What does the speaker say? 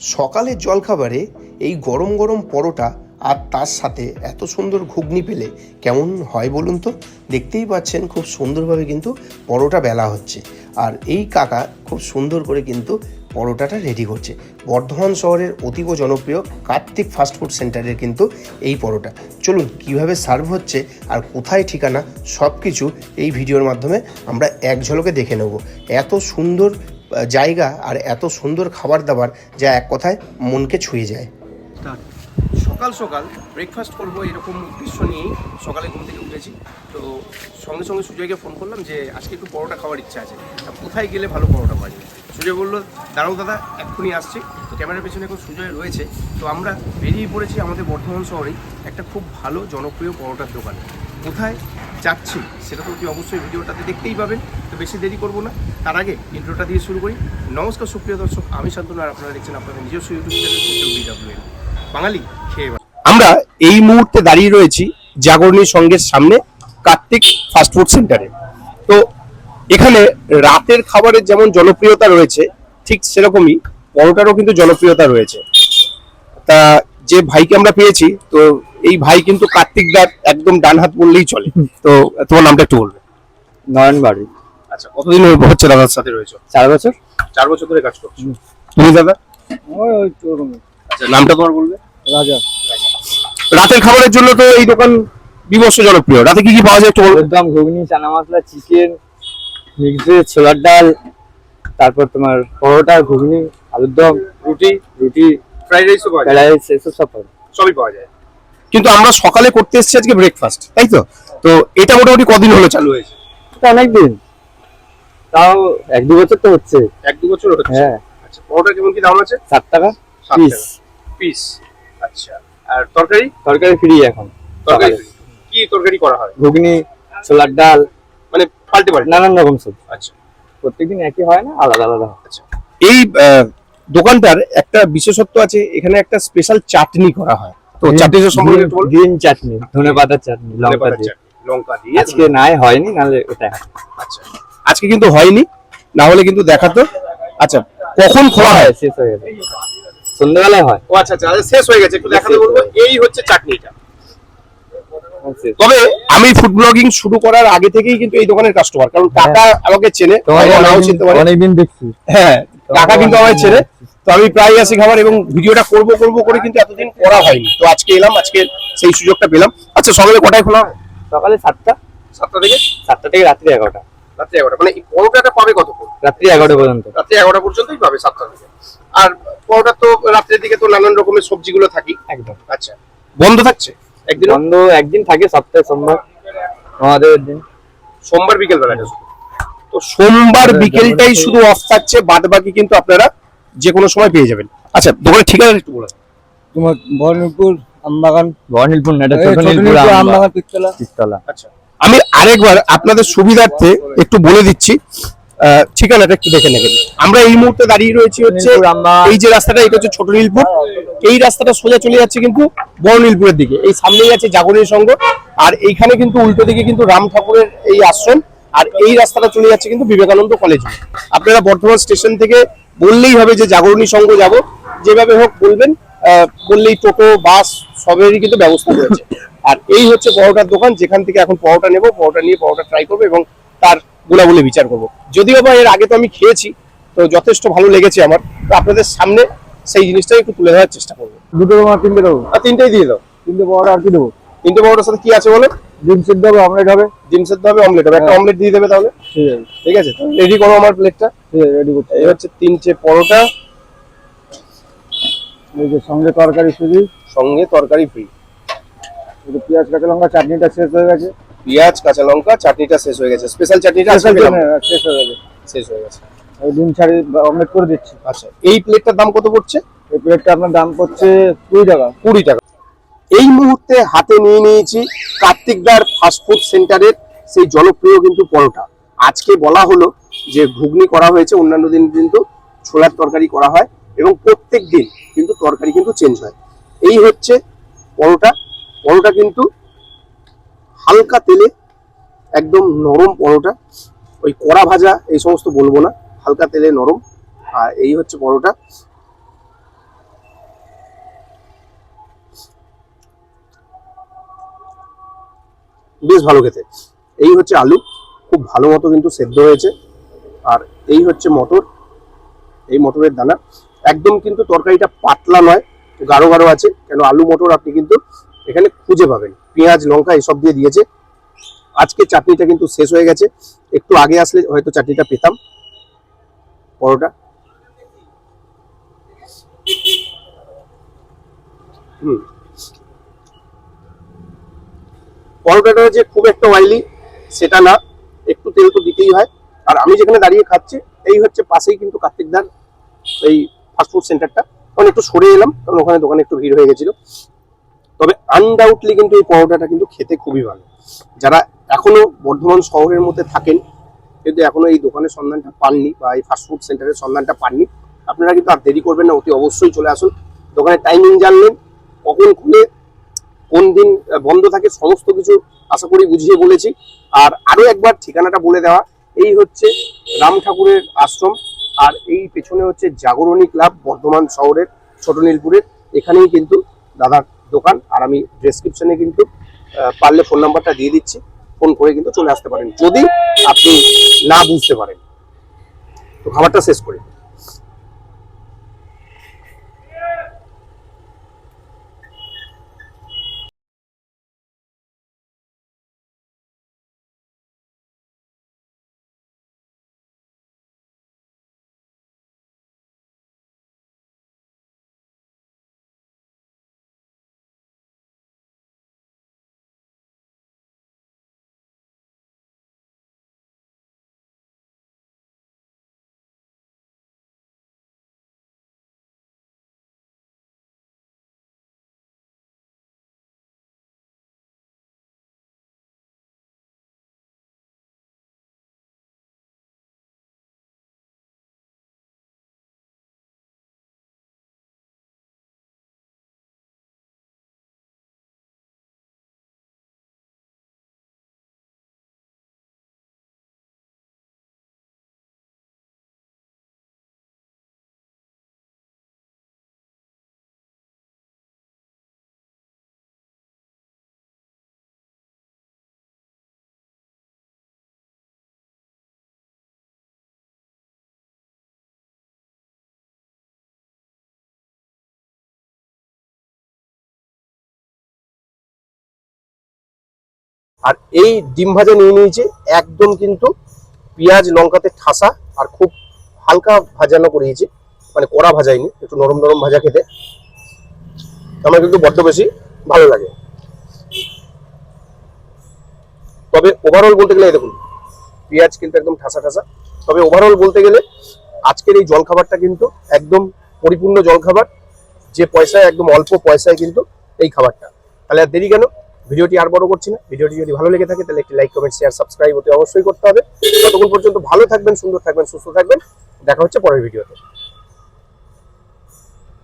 সকালের জলখাবারে এই গরম গরম পরোটা আর তার সাথে এত সুন্দর ঘুগনি পেলে কেমন হয় বলুন তো? দেখতেই পাচ্ছেন খুব সুন্দরভাবে কিন্তু পরোটা বেলা হচ্ছে। আর এই কাকা খুব সুন্দর করে কিন্তু পরোটাটা রেডি করছে। বর্ধমান শহরের অতীব জনপ্রিয় কার্তিক ফাস্টফুড সেন্টারের কিন্তু এই পরোটা। চলুন কীভাবে সার্ভ হচ্ছে আর কোথায় ঠিকানা সব কিছু এই ভিডিওর মাধ্যমে আমরা এক ঝলকে দেখে নেব। এত সুন্দর জায়গা আর এত সুন্দর খাবার দাবার যা এক কথায় মনকে ছুঁয়ে যায়। সকাল সকাল ব্রেকফাস্ট করব এরকম উদ্দেশ্য নিয়েই সকালে ঘুম থেকে উঠেছি। তো সঙ্গে সঙ্গে সুজয়কে ফোন করলাম যে, আজকে একটু পরোটা খাওয়ার ইচ্ছা আছে। কোথায় গেলে ভালো পরোটা পাওয়া যাবে সুজয় বলল, দাঁড়াও দাদা, এক্ষুনি আসছি। তো ক্যামেরার পেছনে এখন সুজয় রয়েছে। তো আমরা বেরিয়ে পড়েছি আমাদের বর্ধমান শহরেই একটা খুব ভালো জনপ্রিয় পরোটার দোকানে। কোথায় যাচ্ছি সেটা তো অতি অবশ্যই ভিডিওটাতে দেখতেই পাবেন, তো বেশি দেরি করব না। তার আগে ইন্ট্রোটা দিয়ে শুরু করি। নমস্কার সুপ্রিয় দর্শক, আমি শান্তনু আর আপনারা দেখছেন আপনাদের নিজস্ব ইউটিউব চ্যানেল বাঙালি, খেয়ে আমরা এই মুহূর্তে দাঁড়িয়ে রয়েছি জাগরণী সঙ্গের সামনে কার্তিক ফাস্টফুড সেন্টারে। তো এখানে রাতের খাবারের যেমন জনপ্রিয়তা রয়েছে, ঠিক সেরকমই পরোটারও কিন্তু জনপ্রিয়তা রয়েছে। তা যে ভাইকে আমরা পেয়েছি তো এই ভাই কিন্তু কার্তিক দার একদম ডান হাত বললেই চলে। তো তোমার নামটা একটু বলবে। নয়ন বাড়ি। আচ্ছা কতদিন হচ্ছে দাদার সাথে রয়েছে? চার বছর। চার বছর ধরে কাজ করছ। তুমি দাদা? আচ্ছা নামটা তোমার বলবে? রাজা। রাতের খাবারের জন্য তো এই দোকান বিবস্ত জনপ্রিয়। রাতে কি কি পাওয়া যায় একটু বলবে আলুর দম ঘুগনি chana masala chicken mix veg ছোলার ডাল তারপর তোমার পরোটা ঘুগনি আলুর দম রুটি রুটি ফ্রাইড রাইসও পাওয়া যায়? রাইস এসব সব সবই পাওয়া যায়। কিন্তু আমরা সকালে করতে এসেছি আজকে ব্রেকফাস্ট তাই তো? তো এটা মোটামুটি কদিন হলো চালু হয়েছে? তো অনেকদিন। তাও এক দু বছর তো হচ্ছে। এক দু বছর হচ্ছে? হ্যাঁ। আচ্ছা পরোটা কেমন কি দাম আছে? সাত টাকা পিস পিস আচ্ছা আর তরকারি? তরকারি ফ্রি এখন তরকারি কি তরকারি করা হয়? ঘুগনি ছোলার ডাল। মানে পাল্টে পাল্টে? নানান রকম সব আচ্ছা। প্রত্যেকদিন একই হয় না আলাদা আলাদা হয়। আচ্ছা। এই দোকানটার একটা বিশেষত্ব আছে এখানে একটা স্পেশাল চাটনি করা হয়। তো সম্পর্কে গ্রিন চাটনি ধনে পাতার চাটনি লঙ্কা দিয়ে। লঙ্কা দিয়ে। আজকে নাই হয়নি নাহলে ওটা আচ্ছা। আজকে কিন্তু হয়নি না হলে কিন্তু দেখাতো। আচ্ছা কখন খোলা হয়? শেষ হয়ে গেছে। সন্ধ্যাবেলায় হয়। ও আচ্ছা আচ্ছা শেষ হয়ে গেছে একটু দেখাতে বলব। এই হচ্ছে চাটনিটা। তবে আমি ফুড ব্লগিং শুরু করার আগে থেকেই কিন্তু এই দোকানের কাস্টমার কারণ কাকা আমাকে চেনে নাও চিনতে পারে। অনেকদিন দেখছি। হ্যাঁ কাকা কিন্তু আমায় ছেড়ে। তো আমি প্রায় আসি খাবার এবং ভিডিওটা করব করব করে কিন্তু এতদিন করা হয়নি। তো আজকে এলাম আজকে সেই সুযোগটা পেলাম। আচ্ছা সকালে কটায় খোলা হয় সকালে সাতটা। সাতটা থেকে? সাতটা থেকে রাত্রি এগারোটা। রাত্রি এগারোটা। মানে এই পরোটাটা পাবে কতক্ষণ? রাত্রি এগারোটা পর্যন্ত। রাত্রি এগারোটা পর্যন্তই পাবে সাতটা থেকে। আর পরোটা তো রাত্রের দিকে তো নানান রকমের সবজিগুলো থাকি একদম। আচ্ছা বন্ধ থাকছে? একদিন বন্ধ একদিন থাকে সপ্তাহে সোমবার। আমাদের দিন। সোমবার বিকেল বেলাটা তো সোমবার বিকেলটাই শুধু অফ থাকছে বাদ বাকি কিন্তু আপনারা যে কোনো সময় পেয়ে যাবেন। আচ্ছা দোকানের ঠিকানা একটু বলে দাও। তোমার বহরমপুর আমবাগান। বর্ণিলপুর না এটা ছোট ছোট নীলপুর নীলপুর আমবাগান আমবাগান। পিস্তলা পিস্তলা আচ্ছা আমি আরেকবার আপনাদের সুবিধার্থে একটু বলে দিচ্ছি। আহ, ঠিকানাটা একটু দেখে নেবেন। আমরা এই মুহূর্তে দাঁড়িয়ে রয়েছি হচ্ছে এই যে রাস্তাটা এটা হচ্ছে ছোট নীলপুর। এই রাস্তাটা সোজা চলে যাচ্ছে কিন্তু বড় নীলপুরের দিকে। এই সামনেই আছে জাগরণী সংঘ আর এইখানে কিন্তু উল্টো দিকে কিন্তু রাম ঠাকুরের এই আশ্রম। আর এই রাস্তাটা চলে যাচ্ছে কিন্তু বিবেকানন্দ কলেজ। আপনারা বর্ধমান স্টেশন থেকে বললেই হবে যে জাগরণী সংঘ যাব। যেভাবে হোক বলবেন বললেই টোটো বাস সবেরই কিন্তু ব্যবস্থা রয়েছে। আর এই হচ্ছে পরোটার দোকান যেখান থেকে এখন পরোটা নেব পরোটা নিয়ে পরোটা ট্রাই করব এবং তার গুণাগুলি বিচার করব। যদিও বা এর আগে তো আমি খেয়েছি তো যথেষ্ট ভালো লেগেছে আমার। তো আপনাদের সামনে সেই জিনিসটাই একটু তুলে ধরার চেষ্টা করব। দুটো তিনটে দেবো তিনটেই দিয়ে দাও। তিনটে পরোটা আর কি দেবো? তিনটে পরোটার সাথে কি আছে বলো? ডিম সিদ্ধ হবে অমলেট হবে? ডিম সেদ্ধ হবে অমলেট হবে। একটা হ্যাঁ। অমলেট দিয়ে দেবে তাহলে? ঠিক আছে। ঠিক আছে রেডি করো আমার প্লেটটা ঠিক আছে রেডি করতে এই হচ্ছে তিনটে পরোটা। এই যে সঙ্গে তরকারি সুজি সঙ্গে তরকারি ফ্রি পেঁয়াজ কাঁচা লঙ্কা চাটনিটা শেষ হয়ে গেছে। পেঁয়াজ কাঁচা লঙ্কা চাটনিটা শেষ হয়ে গেছে। স্পেশাল চাটনিটা শেষ হয়ে গেছে। শেষ হয়ে গেছে। ডিম ছাড়ি অমলেট করে দিচ্ছি। আচ্ছা এই প্লেটটার দাম কত পড়ছে? এই প্লেটটা আপনার দাম পড়ছে কুড়ি টাকা। কুড়ি টাকা। এই মুহূর্তে হাতে নিয়ে নিয়েছি কার্তিকদার ফাস্টফুড সেন্টারের সেই জনপ্রিয় কিন্তু পরোটা। আজকে বলা হলো যে ঘুগনি করা হয়েছে, অন্যান্য দিন কিন্তু ছোলার তরকারি করা হয় এবং প্রত্যেক দিন কিন্তু তরকারি কিন্তু চেঞ্জ হয়। এই হচ্ছে পরোটা। পরোটা কিন্তু হালকা তেলে একদম নরম পরোটা। ওই কড়া ভাজা এই সমস্ত বলব না, হালকা তেলে নরম। আর এই হচ্ছে পরোটা। বেশ ভালো খেতে। এই হচ্ছে আলু, খুব ভালো মতো কিন্তু সেদ্ধ হয়েছে। আর এই হচ্ছে মটর, এই মটরের দানা। একদম কিন্তু তরকারিটা পাতলা নয়, গাঢ় গাঢ় আছে, কেন আলু মটর আপনি কিন্তু এখানে খুঁজে পাবেন। পেঁয়াজ, লঙ্কা এসব দিয়ে দিয়েছে। আজকে চাটনিটা কিন্তু শেষ হয়ে গেছে। একটু আগে আসলে হয়তো চাটনিটা পেতাম। পরোটা। হুম। পরোটাটা যে খুব একটা অয়েলি সেটা না। একটু তেল তো দিতেই হয়। আর আমি যেখানে দাঁড়িয়ে খাচ্ছি, এই হচ্ছে পাশেই কিন্তু কার্তিকদার এই ফাস্টফুড সেন্টারটা তখন একটু সরে এলাম, কারণ ওখানে দোকানে একটু ভিড় হয়ে গেছিল। তবে আনডাউটলি কিন্তু এই পরোটাটা কিন্তু খেতে খুবই ভালো। যারা এখনও বর্ধমান শহরের মধ্যে থাকেন, কিন্তু এখনও এই দোকানের সন্ধানটা পাননি বা এই ফাস্টফুড সেন্টারের সন্ধানটা পাননি, আপনারা কিন্তু আর দেরি করবেন না, অতি অবশ্যই চলে আসুন। দোকানের টাইমিং জানলেন, কখন খুলে কোন দিন বন্ধ থাকে সমস্ত কিছু আশা করি বুঝিয়ে বলেছি। আর আরও একবার ঠিকানাটা বলে দেওয়া, এই হচ্ছে রাম ঠাকুরের আশ্রম, আর এই পেছনে হচ্ছে জাগরণী ক্লাব বর্ধমান শহরের, ছোট নীলপুরের। এখানেই কিন্তু দাদার দোকান, আর আমি ডেসক্রিপশনে কিন্তু পারলে ফোন নাম্বারটা দিয়ে দিচ্ছি ফোন করে কিন্তু চলে আসতে পারেন। যদি আপনি না বুঝতে পারেন, তো খাবারটা শেষ করি। আর এই ডিম ভাজা নিয়ে নিয়েছি, একদম কিন্তু পেঁয়াজ, লঙ্কাতে ঠাসা, আর খুব হালকা ভাজানো করিয়েছি মানে কড়া ভাজাইনি, একটু নরম নরম ভাজা খেতে। আমার কিন্তু বড্ড বেশি ভালো লাগে। তবে ওভারঅল বলতে গেলে দেখুন, পেঁয়াজ কিন্তু একদম ঠাসা ঠাসা। তবে ওভারঅল বলতে গেলে, আজকের এই জলখাবারটা কিন্তু একদম পরিপূর্ণ জলখাবার, যে পয়সায়, একদম অল্প পয়সায় কিন্তু এই খাবারটা। তাহলে আর দেরি কেন? ভিডিওটি আর বড় করছি না। ভিডিওটি যদি ভালো লেগে থাকে, তাহলে একটি লাইক কমেন্ট শেয়ার সাবস্ক্রাইব অতি অবশ্যই করতে হবে। ততক্ষণ পর্যন্ত ভালো থাকবেন, সুন্দর থাকবেন, সুস্থ থাকবেন। দেখা হচ্ছে পরের ভিডিওতে।